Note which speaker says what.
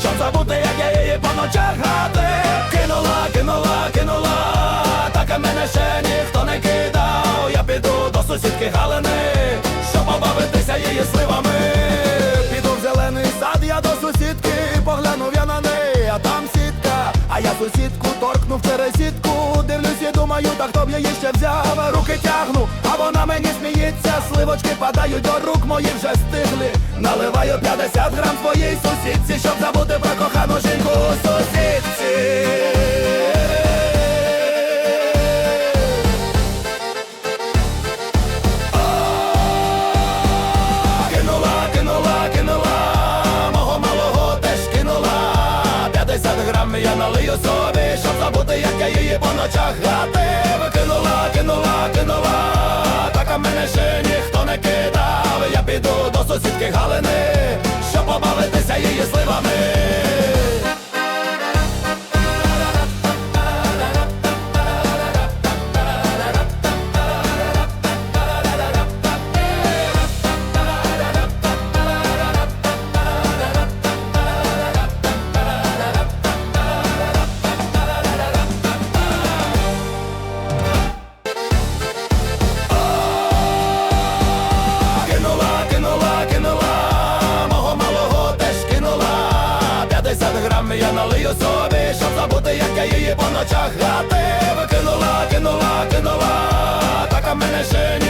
Speaker 1: щоб забути, як я її по ночах грати. Кинула, кинула, кинула, так мене ще ніхто не кидав. Я піду до сусідки Галини, щоб побавитися її сливами. Піду в зелений сад, я до сусідки, поглянув я на неї, а там сітка. А я сусідку торкнув через сітку. Дивлюсь і думаю, так хто б її ще взяв, руки тягну, вона мені сміється, сливочки падають до рук моїх вже стигли. Наливаю 50 грам твоїй сусідці, щоб забути про кохану жінку у сусідці. Кинула, кинула, кинула, мого малого теж кинула 50 грам я налию собі, щоб забути, як я її по ночах гатив мене ще ніхто не кидав грам я налию собі, щоб забути, як я її по ночах гатив Викинула, кинула, кинула, так а мене ще ніхто